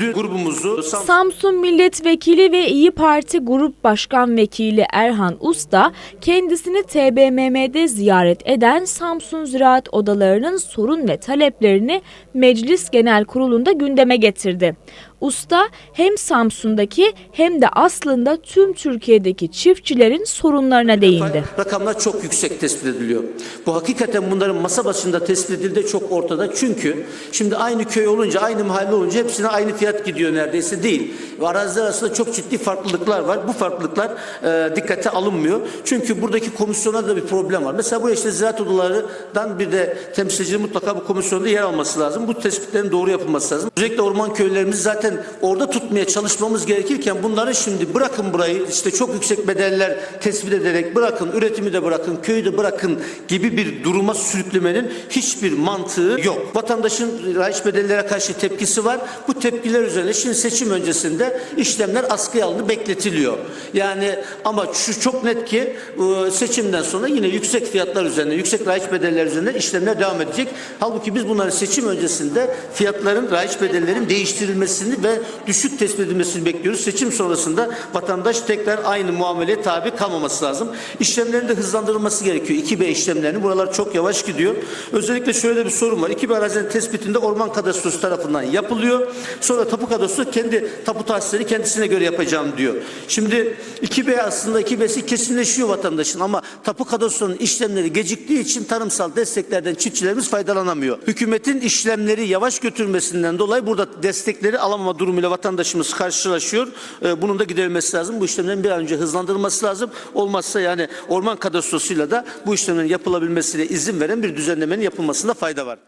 dün grubumuzu Samsun Samsun Milletvekili ve İyi Parti Grup Başkan Vekili Erhan Usta kendisini TBMM'de ziyaret eden Samsun Ziraat Odaları'nın sorun ve taleplerini Meclis Genel Kurulu'nda gündeme getirdi. Usta hem Samsun'daki hem de aslında tüm Türkiye'deki çiftçilerin sorunlarına değindi. rakamlar çok yüksek tespit ediliyor. Bu hakikaten bunların masa başında tespit edildiği çok ortada. Çünkü şimdi aynı köy olunca, aynı mahalle olunca hepsine aynı fiyat gidiyor neredeyse değil. Ve araziler arasında çok ciddi farklılıklar var. Bu farklılıklar e, dikkate alınmıyor. Çünkü buradaki komisyonlarda da bir problem var. Mesela bu işte ziraat odalarından bir de temsilci mutlaka bu komisyonda yer alması lazım. Bu tespitlerin doğru yapılması lazım. Özellikle orman köylerimiz zaten orada tutmaya çalışmamız gerekirken bunların şimdi bırakın burayı işte çok yüksek bedeller tespit ederek bırakın üretimi de bırakın köyü de bırakın gibi bir duruma sürüklemenin hiçbir mantığı yok. Vatandaşın rayiç bedellere karşı tepkisi var. Bu tepkiler üzerine şimdi seçim öncesinde işlemler askıya alındı bekletiliyor. Yani ama şu çok net ki e, seçimden sonra yine yüksek fiyatlar üzerine, yüksek rayiç bedeller üzerine işlemler devam edecek. Halbuki biz bunları seçim öncesinde fiyatların, rayiç bedellerin değiştirilmesini ve düşük tespit edilmesini bekliyoruz. Seçim sonrasında vatandaş tekrar aynı muameleye tabi kalmaması lazım. İşlemlerin de hızlandırılması gerekiyor. 2B işlemlerini. Buralar çok yavaş gidiyor. Özellikle şöyle bir sorun var. 2B arazinin tespitinde orman kadastrosu tarafından yapılıyor. Sonra tapu kadastrosu kendi tapu tahsisleri kendisine göre yapacağım diyor. Şimdi 2B aslında 2B'si kesinleşiyor vatandaşın ama tapu kadastrosunun işlemleri geciktiği için tarımsal desteklerden çiftçilerimiz faydalanamıyor. Hükümetin işlemleri yavaş götürmesinden dolayı burada destekleri alamama durumuyla vatandaşımız karşılaşıyor. Ee, Bunun da giderilmesi lazım. Bu işlemlerin bir an önce hızlandırılması lazım. Olmazsa yani orman kadastrosuyla da bu işlemlerin yapılabilmesine izin veren bir düzenlemenin yapılmasında fayda var.